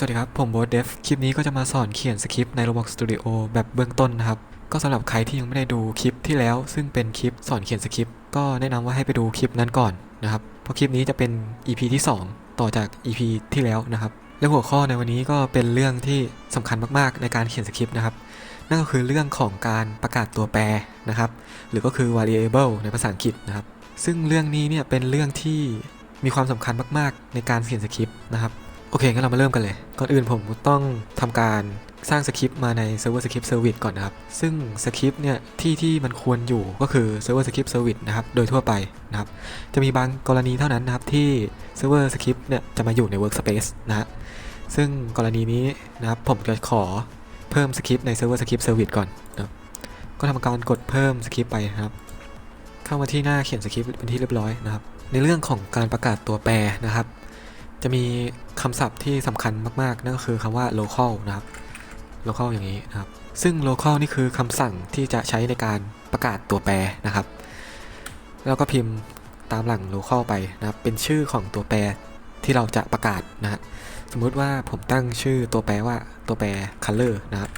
สวัสดีครับ ผมโบทเดฟ คลิปนี้ก็จะมาสอนเขียนสคริปต์ใน Roblox Studio แบบเบื้องต้นนะครับ ก็สำหรับใครที่ยังไม่ได้ดูคลิปที่แล้ว ซึ่งเป็นคลิปสอนเขียนสคริปต์ ก็แนะนำว่าให้ไปดูคลิปนั้นก่อนนะครับ เพราะคลิปนี้จะเป็น EP ที่ 2 ต่อจาก EP ที่แล้วนะครับ และหัวข้อในวันนี้ก็เป็นเรื่องที่สำคัญมากๆ ในการเขียนสคริปต์นะครับ นั่นก็คือเรื่องของการประกาศตัวแปรนะครับ หรือก็คือ variable ในภาษาอังกฤษนะครับ ซึ่งเรื่องนี้เนี่ยเป็นเรื่องที่มีความสำคัญมาก ๆ ในการเขียนสคริปต์นะครับ โอเคงั้นเรามาเริ่มกันเลย ก่อนอื่นผมต้องทำการสร้างสคริปต์มาใน Server Script Service ก่อนนะครับ ซึ่งสคริปต์เนี่ยที่ที่มันควรอยู่ก็คือ Server Script Service นะครับ โดยทั่วไปนะครับ จะมีบางกรณีเท่านั้นนะครับที่ Server Script เนี่ยจะมาอยู่ใน Workspace นะฮะ ซึ่งกรณีนี้นะครับผมจะขอเพิ่มสคริปต์ใน Server Script Service ก่อนนะครับก็ทำการกดเพิ่มสคริปต์ไปนะครับ เข้ามาที่หน้าเขียนสคริปต์เป็นที่เรียบร้อยนะครับ ในเรื่องของการประกาศตัวแปรนะครับ จะมีคำศัพท์ที่สำคัญมากๆ นั่นก็คือคำว่า local นะครับ local อย่างนี้นะครับ ซึ่ง local นี่คือคำสั่งที่จะใช้ในการประกาศตัวแปรนะครับ แล้วก็พิมพ์ตามหลัง local ไปนะครับ เป็นชื่อของตัวแปรที่เราจะประกาศนะฮะ สมมุติว่าผมตั้งชื่อตัวแปรว่าตัวแปร color นะครับ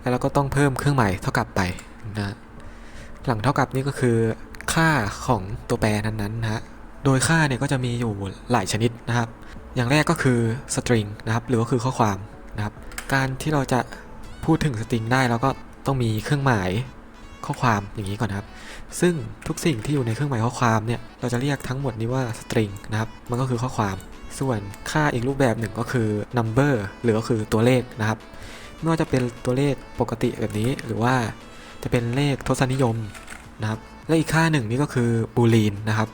แล้วเราก็ต้องเพิ่มเครื่องหมายเท่ากับไปนะฮะหลังเท่ากับนี่ก็คือค่าของตัวแปรนั้นๆนะฮะ โดยค่าเนี่ยก็จะมีอยู่หลายชนิดนะครับ อย่างแรกก็คือ string นะครับ หรือก็คือข้อความนะครับ การที่เราจะพูดถึง string ได้เราก็ต้องมีเครื่องหมายข้อความอย่างนี้ก่อนนะครับ ซึ่งทุกสิ่งที่อยู่ในเครื่องหมายข้อความเนี่ย เราจะเรียกทั้งหมดนี้ว่า string นะครับ มันก็คือข้อความ ส่วนค่าอีกรูปแบบหนึ่งก็คือ number หรือก็คือตัวเลขนะครับ ไม่ว่าจะเป็นตัวเลขปกติแบบนี้ หรือว่าจะเป็นเลขทศนิยมนะครับ และอีกค่าหนึ่งนี่ก็คือ boolean นะครับ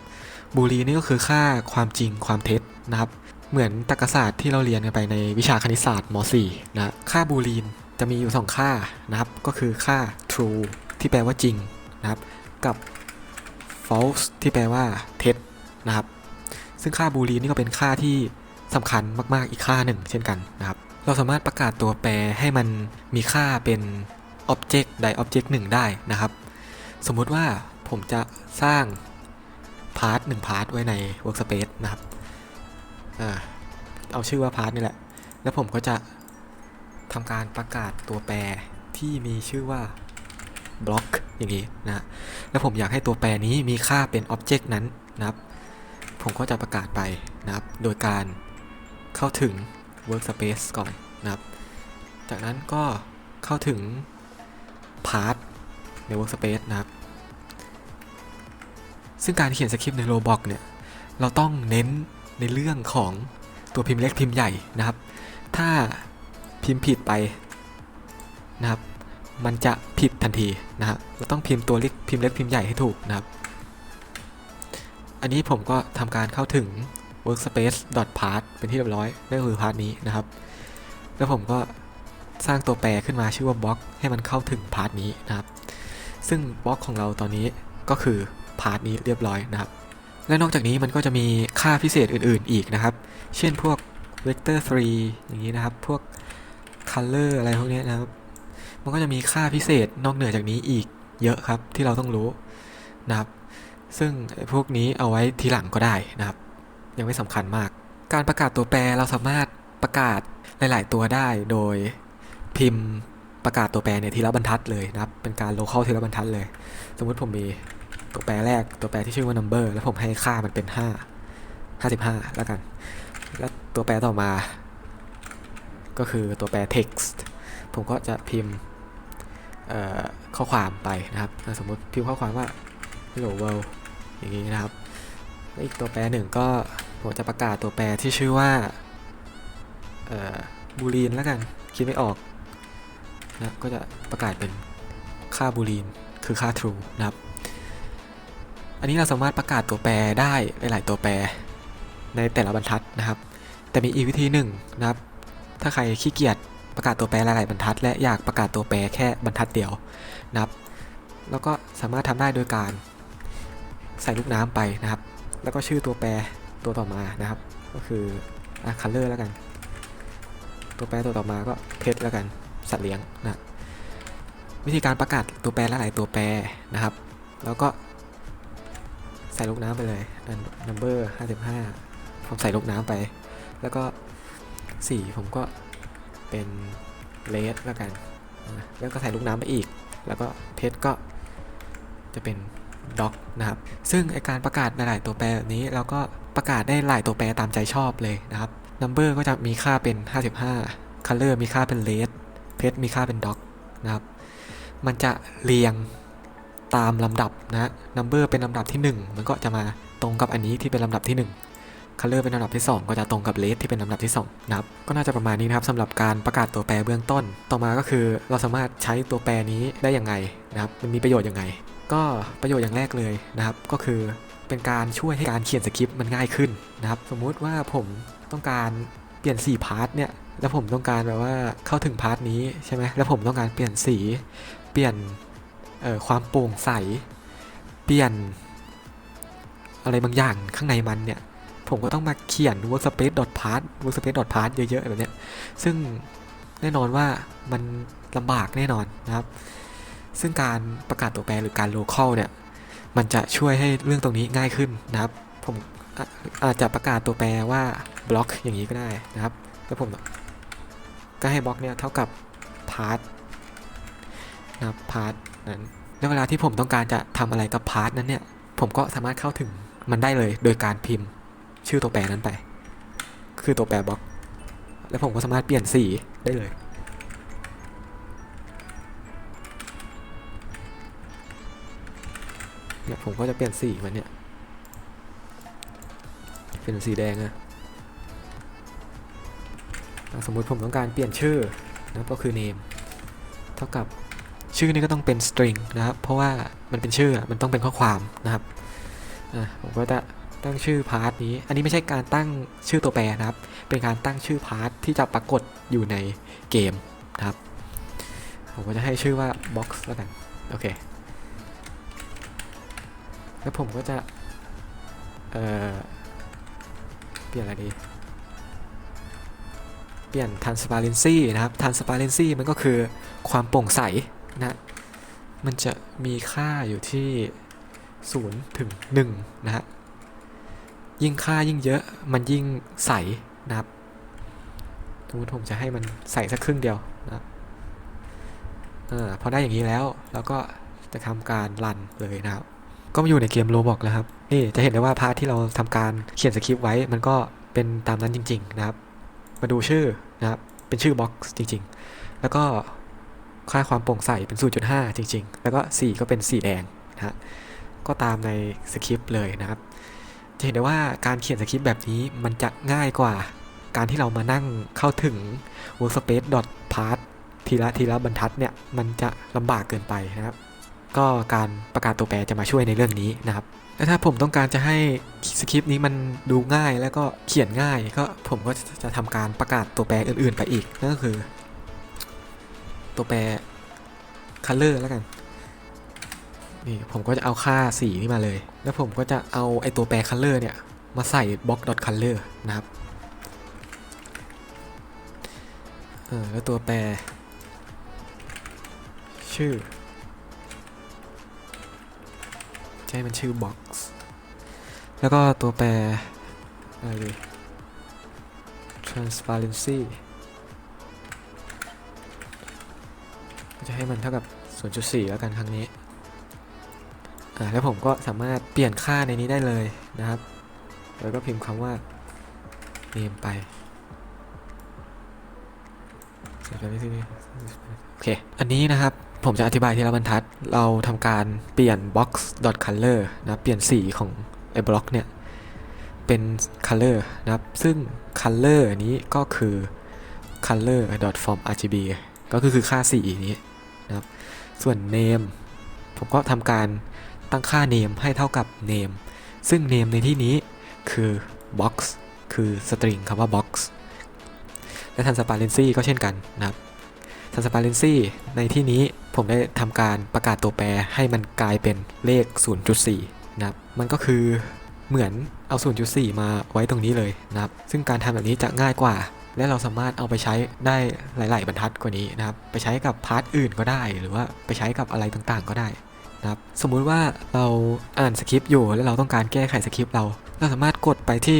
บูลีนี่ก็คือค่าความจริงความเท็จนะครับ เหมือนตรรกศาสตร์ที่เราเรียนกันไปในวิชาคณิตศาสตร์ม .4 นะค่าบูลีนจะมีอยู่ 2 ค่านะครับ ก็คือค่า true ที่แปลว่าจริงนะครับ กับ false ที่แปลว่าเท็จนะครับ ซึ่งค่าบูลีนนี่ก็เป็นค่าที่สำคัญมาก ๆ อีกค่าหนึ่ง เช่นกันนะครับ เราสามารถประกาศตัวแปรให้มันมีค่าเป็น object ใด object หนึ่งได้นะครับ สมมุติว่าผมจะสร้าง พาร์ทหนึ่งพาร์ทไว้ใน Workspace นะครับเอาชื่อว่าพาร์ทนี่แหละ แล้วผมก็จะทำการประกาศตัวแปรที่มีชื่อว่า block อย่างนี้นะแล้วผมอยากให้ตัวแปรนี้มีค่าเป็น object นั้นนะครับ ผมก็จะประกาศไปนะครับ โดยการเข้าถึง workspace ก่อนนะครับ จากนั้นก็เข้าถึง part ใน workspace นะครับ ซึ่งการเขียนสคริปต์ใน Roblox เนี่ยเราต้องเน้นในเรื่องของตัวพิมพ์เล็กพิมพ์ใหญ่นะครับ ถ้าพิมพ์ผิดไปนะครับ มันจะผิดทันทีนะครับเราต้องพิมพ์ตัวเล็กพิมพ์เล็กพิมพ์ใหญ่ให้ถูกนะครับ อันนี้ผมก็ทำการเข้าถึง workspace part เป็นที่เรียบร้อยนั่นคือพาร์ทนี้นะครับ แล้วผมก็สร้างตัวแปรขึ้นมาชื่อว่าบล็อกให้มันเข้าถึงพาร์ทนี้นะครับ ซึ่งบล็อกของเราตอนนี้ก็คือ พาร์ทนี้เรียบร้อยนะครับ และนอกจากนี้มันก็จะมีค่าพิเศษอื่นๆอีกนะครับ เช่นพวก vector 3 อย่างนี้นะครับ พวก color อะไรพวกนี้นะครับ มันก็จะมีค่าพิเศษนอกเหนือจากนี้อีกเยอะครับที่เราต้องรู้นะครับ ซึ่งพวกนี้เอาไว้ทีหลังก็ได้นะครับ ยังไม่สำคัญมาก การประกาศตัวแปรเราสามารถประกาศหลาย ๆ ตัวได้โดยพิมพ์ประกาศตัวแปรเนี่ยทีละบรรทัดเลยนะครับ เป็นการ local ทีละบรรทัดเลย สมมุติผมมี ตัวแปรแรกตัวแปรที่ชื่อว่า number แล้วผมให้ค่ามันเป็น 5 55 แล้วกัน แล้วตัวแปรต่อมา ก็คือตัวแปร text ผมก็จะพิมพ์ข้อความไปนะครับ สมมติพิมพ์ข้อความว่า hello world อย่างนี้นะครับแล้วอีกตัวแปรหนึ่งก็ผมจะประกาศตัวแปรที่ชื่อว่าเอ่อ boolean แล้วกัน คิดไม่ออกนะก็จะประกาศเป็นค่า boolean คือค่า true นะครับ อันนี้เราสามารถประกาศตัวแปรได้หลายๆตัวแปร ในแต่ละบรรทัดนะครับ แต่มีอีกวิธีหนึ่งนะครับ ถ้าใครขี้เกียจประกาศตัวแปรหลายๆบรรทัด และอยากประกาศตัวแปรแค่บรรทัดเดียวนะครับ แล้วก็สามารถทำได้โดยการ ใส่ลูกน้ำไปนะครับ แล้วก็ชื่อตัวแปรตัวต่อมานะครับ ก็คืออะ color แล้วกัน ตัวแปรตัวต่อมาก็เพชรแล้วกันสัตว์เลี้ยงนะวิธีการประกาศตัวแปรหลายๆตัวแปรนะครับ แล้วก็ ใส่ลูกน้ำไปเลยอัน number 55ผมใส่ลูกน้ำไป แล้วก็สีผมก็เป็นเลสแล้วกัน แล้วก็ใส่ลูกน้ำไปอีก แล้วก็เพชรก็จะเป็นด็อกนะครับ ซึ่งไอการประกาศหลายตัวแปรแบบนี้เราก็ประกาศได้หลายตัวแปรตามใจชอบเลยนะครับ number ก็จะมีค่าเป็น 55 color มีค่าเป็น red เพชรมีค่าเป็นด็อกนะครับ มันจะเรียง ตามลำดับนะ number เป็นลำดับที่ 1 มันก็จะมาตรงกับอันนี้ที่เป็นลำดับที่ 1 color เป็นลำดับที่ 2 ก็จะตรงกับ red ที่เป็นลำดับที่2นะครับก็น่าจะประมาณนี้นะครับสำหรับการประกาศตัวแปรเบื้องต้น ต่อมาก็คือเราสามารถใช้ตัวแปรนี้ได้อยังไงนะครับมันมีประโยชน์ยังไง ก็ประโยชน์อย่างแรกเลยนะครับก็คือเป็นการช่วยให้การเขียนสคริปต์มันง่ายขึ้นนะครับสมมุติว่าผมต้องการเปลี่ยนสีพาร์ทเนี่ยแล้วผมต้องการแบบว่าเข้าถึงพาร์ทนี้ใช่ไหมแล้วผมต้องการเปลี่ยนสี เปลี่ยน เออความโปร่งใส เปลี่ยน อะไรบางอย่างข้างในมันเนี่ย ผมก็ต้องมาเขียน workspace part workspace part เยอะๆแบบเนี้ย ซึ่งแน่นอนว่ามันลำบากแน่นอนนะครับ ซึ่งการประกาศตัวแปรหรือการ local เนี่ย มันจะช่วยให้เรื่องตรงนี้ง่ายขึ้นนะครับ ผมออาจจะประกาศตัวแปรว่าบล็อกอย่างนี้ก็ได้นะครับ แล้วผมก็ให้บล็อกเนี่ยเท่ากับ part นะครับ part นั้นแล้วเวลาที่ผมต้องการจะทำอะไรกับ part นั้นเนี่ย ผมก็สามารถเข้าถึงมันได้เลย โดยการพิมพ์ชื่อตัวแปรนั้นไป คือตัวแปรบล็อก แล้วผมก็สามารถเปลี่ยนสีได้เลย เนี่ยผมก็จะเปลี่ยนสีมันเนี่ย เป็นสีแดงอะอะสมมุติผมต้องการเปลี่ยนชื่อนะก็คือ name เท่ากับ ชื่อนี้ก็ต้องเป็น string นะครับ เพราะว่ามันเป็นชื่อมันต้องเป็นข้อความนะครับผมก็จะตั้งชื่อพาร์ทนี้ อันนี้ไม่ใช่การตั้งชื่อตัวแปรนะครับ เป็นการตั้งชื่อพาร์ทที่จะปรากฏอยู่ในเกมนะครับ ผมก็จะให้ชื่อว่า box แล้วกัน โอเค แล้วผมก็จะ เอ่อ เปลี่ยนอะไรดี เปลี่ยน transparency นะครับ transparency มันก็คือความโปร่งใส นะมันจะมีค่าอยู่ที่ 0 ถึง 1 นะฮะ ยิ่งค่ายิ่งเยอะมันยิ่งใสนะครับสมมติผมจะให้มันใสสักครึ่งเดียวนะครับอพอได้อย่างนี้แล้วแล้วก็จะทำการรันเลยนะครับ ก็มาอยู่ในเกมโ b บอกแล้วครับ นี่จะเห็นได้ว่าพาร์ทที่เราทำการเขียนสคริปต์ไว้ มันก็เป็นตามนั้นจริง ๆ นะครับ มาดูชื่อนะครับ เป็นชื่อบ็อกซ์จริง ๆ แล้วก็ ค่าความโปร่งใสเป็น 0.5 จริง ๆ แล้วก็สีก็เป็นสีแดงนะฮะก็ตามในสคริปต์เลยนะครับ จะเห็นได้ว่าการเขียนสคริปต์แบบนี้มันจะง่ายกว่า การที่เรามานั่งเข้าถึง workspace part ทีละทีละบรรทัดเนี่ย มันจะลำบากเกินไปนะครับ ก็การประกาศตัวแปรจะมาช่วยในเรื่องนี้นะครับและถ้าผมต้องการจะให้สคริปต์นี้มันดูง่ายแล้วก็เขียนง่าย ก็ผมก็จะทำการประกาศตัวแปรอื่นๆไปอีกนั่นก็คือ ตัวแปร color แล้วกัน นี่ผมก็จะเอาค่าสีนี่มาเลย แล้วผมก็จะเอาไอตัวแปร color เนี่ย มาใส่ box dot color นะครับเออแล้วตัวแปร ชื่อจะให้มันชื่อ box แล้วก็ตัวแปรอะไรดี transparency จะให้มันเท่ากับ 0.4 แล้วกันครั้งนี้ อ่า แล้วผมก็สามารถเปลี่ยนค่าในนี้ได้เลยนะครับ แล้วก็พิมพ์คำว่า name ไปโอเค อันนี้นะครับผมจะอธิบายทีละบรรทัด เราทำการเปลี่ยน box dot color นะเปลี่ยนสีของไอ้บล็อกเนี่ย เป็น color นะครับ ซึ่ง color นี้ก็คือ color dot form rgb ก็คือคือค่าสีนี้ นะครับ ส่วน name ผมก็ทำการตั้งค่า name ให้เท่ากับ name ซึ่ง name ในที่นี้คือ box คือ string คำว่า box และ transparency ก็เช่นกันนะครับ transparency ในที่นี้ผมได้ทำการประกาศตัวแปรให้มันกลายเป็นเลข 0.4 นะครับ มันก็คือเหมือนเอา 0.4 มาไว้ตรงนี้เลยนะครับ ซึ่งการทำแบบนี้จะง่ายกว่า และเราสามารถเอาไปใช้ได้หลาย ๆ บรรทัดกว่านี้นะครับ ไปใช้กับพาร์ทอื่นก็ได้ หรือว่าไปใช้กับอะไรต่างๆ ก็ได้นะครับ สมมุติว่าเราอ่านสคริปต์อยู่ แล้วเราต้องการแก้ไขสคริปต์เรา เราสามารถกดไปที่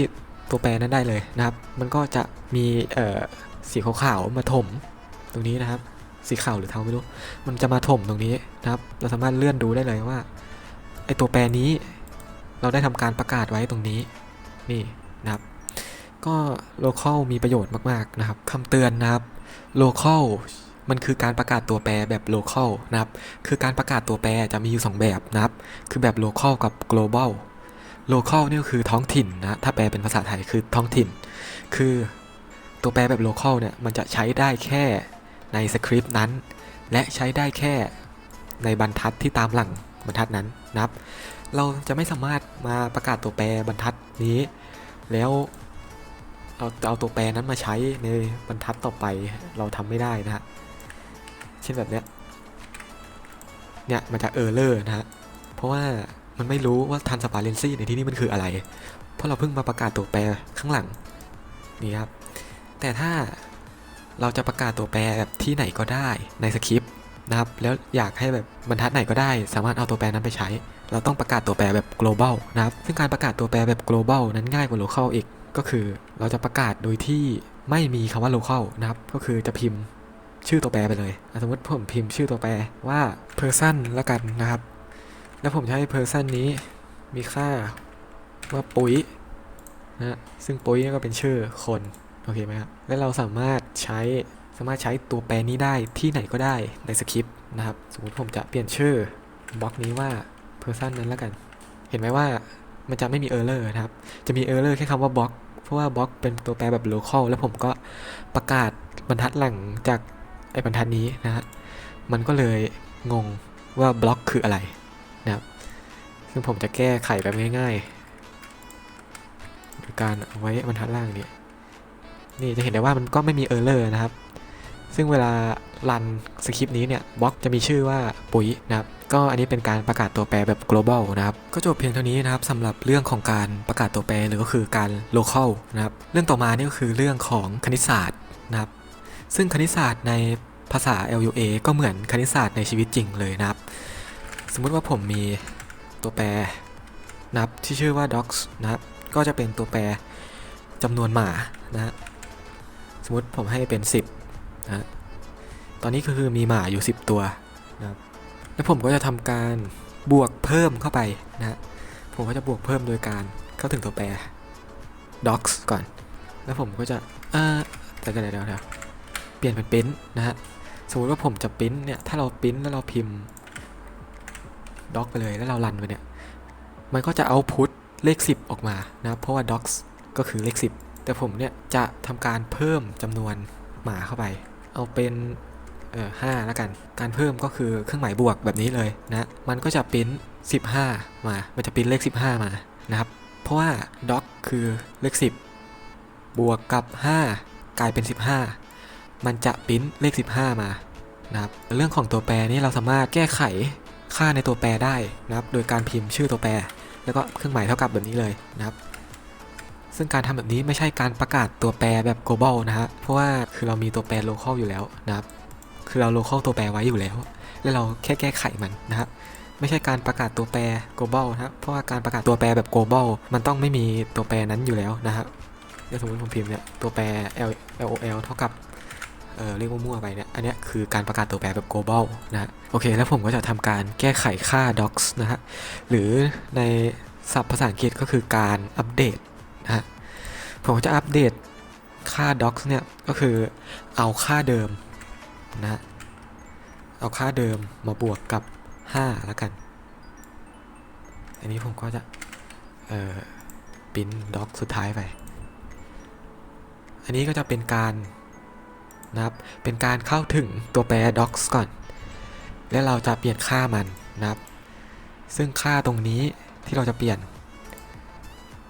ตัวแปรนั้นได้เลยนะครับ มันก็จะมีเอ่อสีขาวๆมาถมตรงนี้นะครับ สีขาวหรือเทาไม่รู้ มันจะมาถมตรงนี้นะครับ เราสามารถเลื่อนดูได้เลยว่าไอตัวแปรนี้ เราได้ทำการประกาศไว้ตรงนี้ นี่นะครับ ก็ local มีประโยชน์มากๆนะครับคำเตือนนะครับ local มันคือการประกาศตัวแปรแบบ local นะครับ คือการประกาศตัวแปรจะมีอยู่ 2 แบบนะครับ คือแบบ local กับ global local นี่ก็คือท้องถิ่นนะ ถ้าแปลเป็นภาษาไทยคือท้องถิ่น คือตัวแปรแบบ local เนี่ย มันจะใช้ได้แค่ในสคริปต์นั้น และใช้ได้แค่ในบรรทัดที่ตามหลังบรรทัดนั้นนะครับ เราจะไม่สามารถมาประกาศตัวแปรบรรทัดนี้ แล้ว เอาเอาตัวแปรนั้นมาใช้ในบรรทัดต่อไปเราทำไม่ได้นะฮะเช่นแบบเนี้ยเนี่ยมันจะเออร์เลอร์นะฮะเพราะว่ามันไม่รู้ว่าทันสปาเรนซี่ในที่นี้มันคืออะไร เพราะเราเพิ่งมาประกาศตัวแปรข้างหลังนี่ครับแต่ถ้าเราจะประกาศตัวแปรแบบที่ไหนก็ได้ในสคริปต์นะครับแล้วอยากให้แบบบรรทัดไหนก็ได้ สามารถเอาตัวแปรนั้นไปใช้ เราต้องประกาศตัวแปรแบบ global นะครับซึ่งการประกาศตัวแปรแบบ global นั้นง่ายกว่า local อีก ก็คือเราจะประกาศโดยที่ไม่มีคำว่า local นะครับ ก็คือจะพิมพ์ชื่อตัวแปรไปเลย สมมติผมพิมพ์ชื่อตัวแปรว่า person ละกันนะครับ แล้วผมให้ person นี้มีค่าว่าปุ๋ยนะซึ่งปุ๋ยก็เป็นชื่อคน โอเคไหมครับ และเราสามารถใช้สามารถใช้ตัวแปรนี้ได้ที่ไหนก็ได้ในสคริปต์นะครับ สมมติผมจะเปลี่ยนชื่อบล็อกนี้ว่า person นั้นแล้วกัน เห็นไหมว่ามันจะไม่มี error นะครับ จะมี error แค่คำว่าบล็อก เพราะว่าบล็อกเป็นตัวแปรแบบ local แล้วผมก็ประกาศบรรทัดหลังจากไอ้บรรทัดนี้นะฮะ มันก็เลยงงว่าบล็อกคืออะไรนะครับซึ่งผมจะแก้ไขแบบง่ายๆโดยการเอาไว้บรรทัดล่างนี้นี่จะเห็นได้ว่ามันก็ไม่มี error นะครับ ซึ่งเวลารันสคริปต์นี้เนี่ยบล็อกจะมีชื่อว่าปุ๋ยนะครับ ก็อันนี้เป็นการประกาศตัวแปรแบบ global นะครับ ก็จบเพียงเท่านี้นะครับสำหรับเรื่องของการประกาศตัวแปรหรือก็คือการ local นะครับ เรื่องต่อมานี่ก็คือเรื่องของคณิตศาสตร์นะครับ ซึ่งคณิตศาสตร์ในภาษา LUA ก็เหมือนคณิตศาสตร์ในชีวิตจริงเลยนะครับ สมมุติว่าผมมีตัวแปรนะครับที่ชื่อว่า docs นะครับก็จะเป็นตัวแปรจำนวนหมานะสมมติผมให้เป็น 10นะตอนนี้ก็คือมีหมาอยู่ 10 ตัว แล้วผมก็จะทำการบวกเพิ่มเข้าไปนะฮะผมก็จะบวกเพิ่มโดยการเข้าถึงตัวแปร docs ก่อน แล้วผมก็จะอ่าแต่ก็เดี๋ยวเดี๋ยวเดี๋ยวเปลี่ยนเป็น print นะฮะสมมติว่าผมจะ print เนี่ยถ้าเรา print แล้วเราพิมพ์ doc ไปเลยแล้วเรารันไปเนี่ยมันก็จะเอาพุทเลข 10 ออกมานะเพราะว่า docs ก็คือเลข 10 แต่ผมเนี่ยจะทำการเพิ่มจำนวนหมาเข้าไป เอาเป็น เออห้าแล้วกัน การเพิ่มก็คือเครื่องหมายบวกแบบนี้เลยนะมันก็จะปริ้น15 มา มันจะปริ้นเลข 15 มานะครับ เพราะว่า doc คือเลข 10 บวกกับ 5 กลายเป็น 15 มันจะปริ้นเลข 15 มานะครับเรื่องของตัวแปรนี้เราสามารถแก้ไขค่าในตัวแปรได้นะครับ โดยการพิมพ์ชื่อตัวแปร แล้วก็เครื่องหมายเท่ากับแบบนี้เลยนะครับ ซึ่งการทำแบบนี้ไม่ใช่การประกาศตัวแปรแบบ global นะฮะ เพราะว่าคือเรามีตัวแปร local อยู่แล้วนะครับ คือเรา local ตัวแปรไว้อยู่แล้ว แล้วเราแค่แก้ไขมันนะครับไม่ใช่การประกาศตัวแปร global นะครับเพราะว่าการประกาศตัวแปรแบบ global มันต้องไม่มีตัวแปรนั้นอยู่แล้วนะครับเดี๋ยวสมมติผมพิมพ์เนี่ยตัวแปร L LOL เท่ากับเออเรียกว่ามั่วไปเนี่ย อันนี้คือการประกาศตัวแปรแบบ global นะโอเค แล้วผมก็จะทำการแก้ไขค่า docs นะฮะ หรือในศัพท์ภาษาอังกฤษก็คือการอัปเดตนะฮะ ผมจะอัปเดตค่า docs เนี่ย ก็คือเอาค่าเดิม นะ เอาค่าเดิมมาบวกกับ 5 แล้วกัน อันนี้ผมก็จะ เอ่อปิ้น doc สุดท้ายไป อันนี้ก็จะเป็นการนะครับ เป็นการเข้าถึงตัวแปร docs ก่อน และเราจะเปลี่ยนค่ามันนะครับ ซึ่งค่าตรงนี้ที่เราจะเปลี่ยน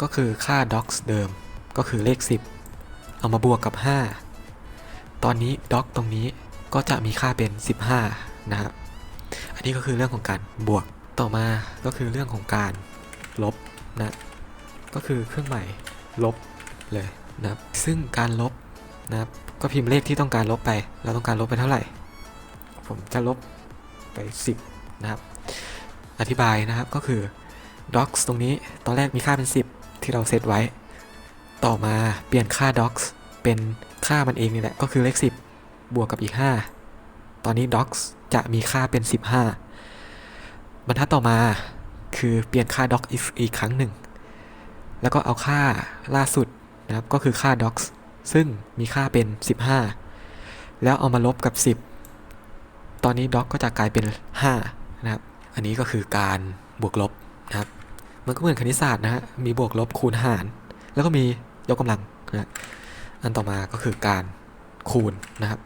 ก็คือค่า docs เดิม ก็คือเลข 10 เอามาบวกกับ 5 ตอนนี้ doc ตรงนี้ ก็จะมีค่าเป็น 15 นะครับ อันนี้ก็คือเรื่องของการบวก ต่อมาก็คือเรื่องของการลบนะ ก็คือเครื่องหมายลบเลยนะครับ ซึ่งการลบนะครับ ก็พิมพ์เลขที่ต้องการลบไป เราต้องการลบไปเท่าไหร่ ผมจะลบไป 10 นะครับ อธิบายนะครับก็คือ docs ตรงนี้ตอนแรกมีค่าเป็น 10 ที่เราเซตไว้ ต่อมาเปลี่ยนค่า docs เป็นค่ามันเองนี่แหละ ก็คือเลข 10 บวกกับอีก 5 ตอนนี้ docs จะมีค่าเป็น 15 บรรทัดต่อมาคือเปลี่ยนค่า doc if อีกครั้งหนึ่ง แล้วก็เอาค่าล่าสุดนะครับก็คือค่า docs ซึ่งมีค่าเป็น 15 แล้วเอามาลบกับ 10 ตอนนี้ doc ก็จะกลายเป็น 5 นะครับ อันนี้ก็คือการบวกลบนะครับ มันก็เหมือนคณิตศาสตร์นะฮะ มีบวกลบคูณหาร แล้วก็มียกกำลังนะอันต่อมาก็คือการคูณนะครับ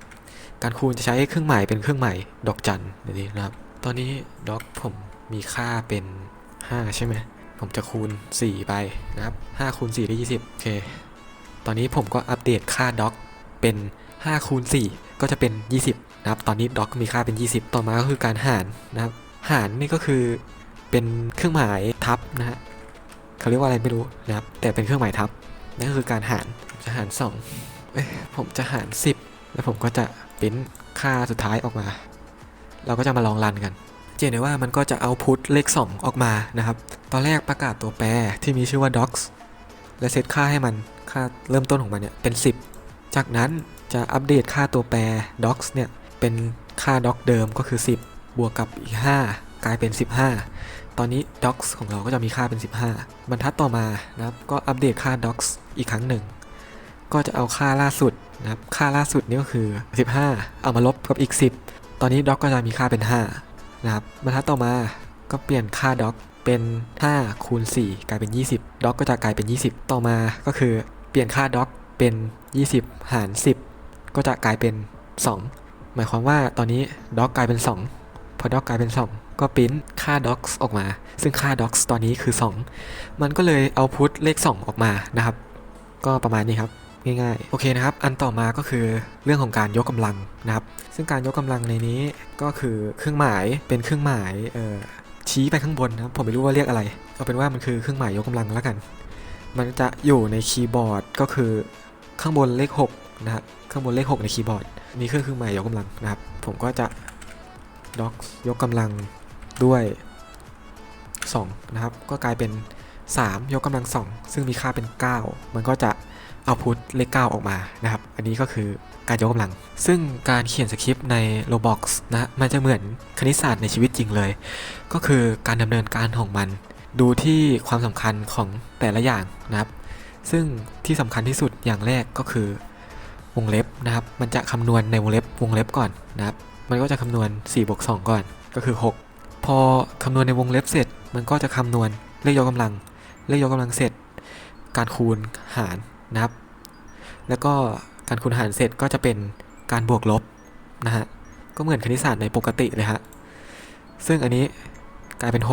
การคูณจะใช้เครื่องหมายเป็นเครื่องหมายดอกจันอย่างนี้นะครับ ตอนนี้ด็อกผมมีค่าเป็น 5 ใช่ไหม ผมจะคูณ 4 ไปนะครับ5คูณ4ได้20 โอเค ตอนนี้ผมก็อัปเดตค่าด็อกเป็น5คูณ4ก็จะเป็น 20 นะครับ ตอนนี้ด็อกมีค่าเป็น 20 ต่อมาก็คือการหารนะครับ หารนี่ก็คือเป็นเครื่องหมายทับนะฮะเขาเรียกว่าอะไรไม่รู้นะครับ แต่เป็นเครื่องหมายทับนั่นก็คือการหารจะหาร2เอ้ยผมจะหาร 10 แล้วผมก็จะ ปริ้นค่าสุดท้ายออกมา เราก็จะมาลองรันกันจเห็นได้ว่ามันก็จะเอาพุทเลข 2 ออกมานะครับ ตอนแรกประกาศตัวแปรที่มีชื่อว่า docs และเซตค่าให้มันค่าเริ่มต้นของมันเนี่ยเป็น 10 จากนั้นจะอัปเดตค่าตัวแปร docs เนี่ยเป็นค่า doc เดิมก็คือ 10 บวกกับอีก 5 กลายเป็น 15 ตอนนี้ docs ของเราก็จะมีค่าเป็น 15 บรรทัดต่อมานะครับก็อัปเดตค่า docs อีกครั้งหนึ่ง ก็จะเอาค่าล่าสุด นะครับค่าล่าสุดนี่ก็คือ 15 เอามาลบกับอีก 10 ตอนนี้ doc ก็จะมีค่าเป็น 5 นะครับบรรทัดต่อมาก็เปลี่ยนค่า doc เป็น5คูณ4กลายเป็น 20 doc ก็จะกลายเป็น 20 ต่อมาก็คือเปลี่ยนค่า doc เป็น 20 หาร 10 ก็จะกลายเป็น 2 หมายความว่าตอนนี้ doc กกลายเป็น 2 พอ doc กกลายเป็น 2 ก็ปริ้นค่า docs ออกมา ซึ่งค่า docs ตอนนี้คือ 2 มันก็เลยเอาพุทเลข 2 ออกมานะครับ ก็ประมาณนี้ครับ ง่ายๆ โอเคนะครับ อันต่อมาก็คือเรื่องของการยกกำลังนะครับ ซึ่งการยกกำลังในนี้ก็คือเครื่องหมายเป็นเครื่องหมายเอ่อชี้ไปข้างบนนะครับผมไม่รู้ว่าเรียกอะไร เอาเป็นว่ามันคือเครื่องหมายยกกำลังแล้วกัน มันจะอยู่ในคีย์บอร์ดก็คือข้างบนเลข6นะครับข้างบนเลข 6 ในคีย์บอร์ดมีเครื่องเครื่องหมายยกกำลังนะครับ ผมก็จะ doc ยกกำลังด้วย 2 นะครับ ก็กลายเป็น 3 ยกกำลัง 2 ซึ่งมีค่าเป็น 9 มันก็จะ เอาพุทเลข9ออกมานะครับ อันนี้ก็คือการยกกำลัง ซึ่งการเขียนสคริปต์ใน Roblox นะ มันจะเหมือนคณิตศาสตร์ในชีวิตจริงเลย ก็คือการดำเนินการของมัน ดูที่ความสำคัญของแต่ละอย่างนะครับ ซึ่งที่สำคัญที่สุดอย่างแรกก็คือวงเล็บนะครับ มันจะคำนวณในวงเล็บวงเล็บก่อนนะครับ มันก็จะคำนวณ4บวก2ก่อน ก็คือ 6 พอคำนวณในวงเล็บเสร็จ มันก็จะคำนวณเลขยกกำลัง เลขยกกำลังเสร็จ การคูณหาร นะครับ แล้วก็การคูณหารเสร็จก็จะเป็นการบวกลบนะฮะ ก็เหมือนคณิตศาสตร์ในปกติเลยฮะ ซึ่งอันนี้กลายเป็น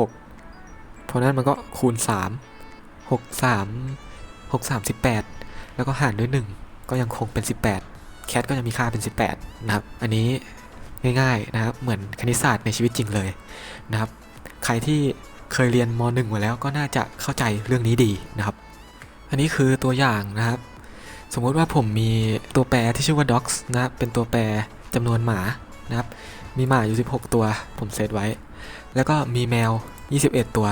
6 เพราะนั้นมันก็คูณ 3 6 3 6 3 18 แล้วก็หารด้วย 1 ก็ยังคงเป็น 18 แคทก็จะมีค่าเป็น 18 นะครับ อันนี้ง่ายๆนะครับ เหมือนคณิตศาสตร์ในชีวิตจริงเลยนะครับ ใครที่เคยเรียนม .1 มาแล้วก็น่าจะเข้าใจเรื่องนี้ดีนะครับ อันนี้คือตัวอย่างนะครับ สมมุติว่าผมมีตัวแปรที่ชื่อว่า docs นะเป็นตัวแปรจำนวนหมานะครับ มีหมาอยู่ 16 ตัว ผมเซตไว้ แล้วก็มีแมว 21 ตัว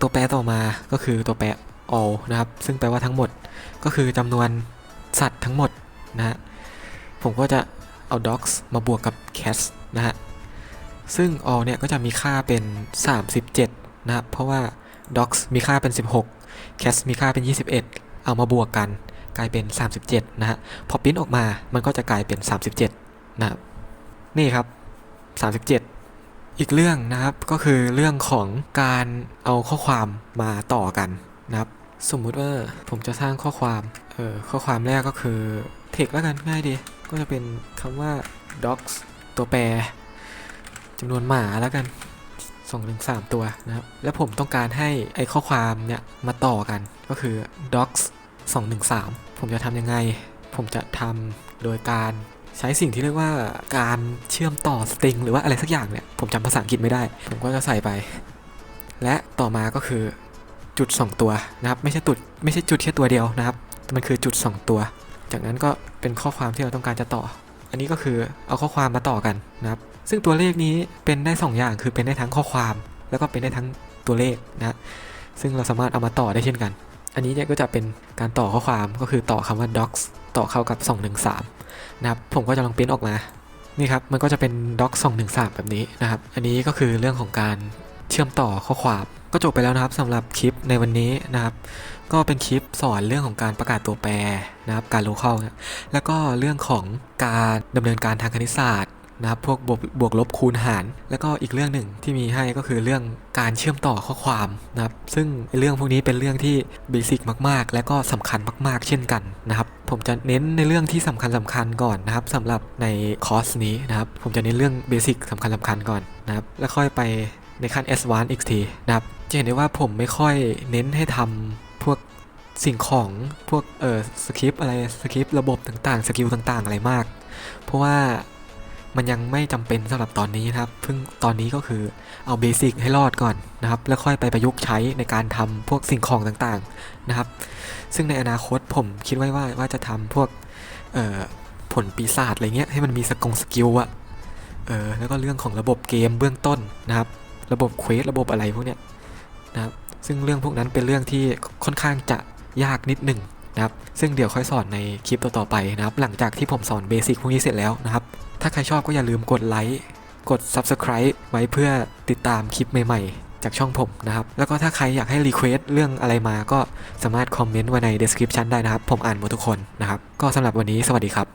ตัวแปรต่อมาก็คือตัวแปร all นะครับ ซึ่งแปลว่าทั้งหมดก็คือจำนวนสัตว์ทั้งหมดนะฮะผมก็จะเอา docs มาบวกกับ cats นะฮะ ซึ่ง all เนี่ยก็จะมีค่าเป็น 37 นะครับ เพราะว่า docs มีค่าเป็น 16 cats มีค่าเป็น 21 เอามาบวกกัน กลายเป็น 37 นะฮะ พอปริ้นออกมา มันก็จะกลายเป็น 37 นะครับ นี่ครับ 37อีกเรื่องนะครับก็คือเรื่องของการเอาข้อความมาต่อกันนะครับ สมมุติว่าผมจะสร้างข้อความเอ่อข้อความแรกก็คือ text แล้วกันง่ายดีก็จะเป็นคำว่า docs ตัวแปรจำนวนหมาแล้วกัน 2ถึง3ตัวนะครับแล้วผมต้องการให้ไอข้อความเนี่ยมาต่อกันก็คือ docs 2 1 3 ผมจะทำยังไง ผมจะทำโดยการใช้สิ่งที่เรียกว่าการเชื่อมต่อสตริงหรือว่าอะไรสักอย่างเนี่ยผมจำภาษาอังกฤษไม่ได้ ผมก็จะใส่ไป และต่อมาก็คือจุด 2 ตัวนะครับ ไม่ใช่จุดไม่ใช่จุดแค่ตัวเดียวนะครับ มันคือจุด 2 ตัว จากนั้นก็เป็นข้อความที่เราต้องการจะต่อ อันนี้ก็คือเอาข้อความมาต่อกันนะครับ ซึ่งตัวเลขนี้เป็นได้ 2 อย่างคือเป็นได้ทั้งข้อความ แล้วก็เป็นได้ทั้งตัวเลขนะซึ่งเราสามารถเอามาต่อได้เช่นกัน อันนี้เนี่ยก็จะเป็นการต่อข้อความก็คือต่อคำว่า docs ต่อเข้ากับ 213 นะครับ ผมก็จะลองปริ้นออกมานี่ครับมันก็จะเป็น doc 213 แบบนี้นะครับ อันนี้ก็คือเรื่องของการเชื่อมต่อข้อความ ก็จบไปแล้วนะครับสำหรับคลิปในวันนี้นะครับ ก็เป็นคลิปสอนเรื่องของการประกาศตัวแปรนะครับการโลเคอลนะแล้วก็เรื่องของการดำเนินการทางคณิตศาสตร์นะครับพวกบวกบวกลบคูณหาร แล้วก็อีกเรื่องหนึ่งที่มีให้ก็คือเรื่องการเชื่อมต่อข้อความนะครับ ซึ่งเรื่องพวกนี้เป็นเรื่องที่เบสิกมาก ๆ และก็สำคัญมาก ๆ เช่นกันนะครับ ผมจะเน้นในเรื่องที่สำคัญสำคัญก่อนนะครับสำหรับในคอร์สนี้นะครับ ผมจะเน้นเรื่องเบสิกสำคัญสำคัญก่อนนะครับ แล้วค่อยไปในขั้น S1 อีกทีนะครับ จะเห็นได้ว่าผมไม่ค่อยเน้นให้ทำพวกสิ่งของพวกเออสคริปอะไรสคริประบบต่างๆ สกิลต่างๆ อะไรมาก เพราะว่ามันยังไม่จำเป็นสำหรับตอนนี้นะครับเพิ่งตอนนี้ก็คือเอาเบสิกให้รอดก่อนนะครับ แล้วค่อยไปประยุกต์ใช้ในการทำพวกสิ่งของต่างๆนะครับ ซึ่งในอนาคตผมคิดไว้ว่าว่าจะทำพวกเอ่อผลปีศาจอะไรเงี้ยให้มันมีสกงสกิลอะเออแล้วก็เรื่องของระบบเกมเบื้องต้นนะครับ ระบบเควสระบบอะไรพวกเนี้ย นะครับซึ่งเรื่องพวกนั้นเป็นเรื่องที่ค่อนข้างจะยากนิดหนึ่งนะครับซึ่งเดี๋ยวค่อยสอนในคลิปต่อๆไปนะครับหลังจากที่ผมสอนเบสิกพวกนี้เสร็จแล้วนะครับถ้าใครชอบก็อย่าลืมกดไลค์กด Subscribe ไว้เพื่อติดตามคลิปใหม่ๆ จากช่องผมนะครับ แล้วก็ถ้าใครอยากให้รีเควสเรื่องอะไรมาก็สามารถคอมเมนต์ไว้ใน description ได้นะครับ ผมอ่านหมดทุกคนนะครับ ก็สำหรับวันนี้สวัสดีครับ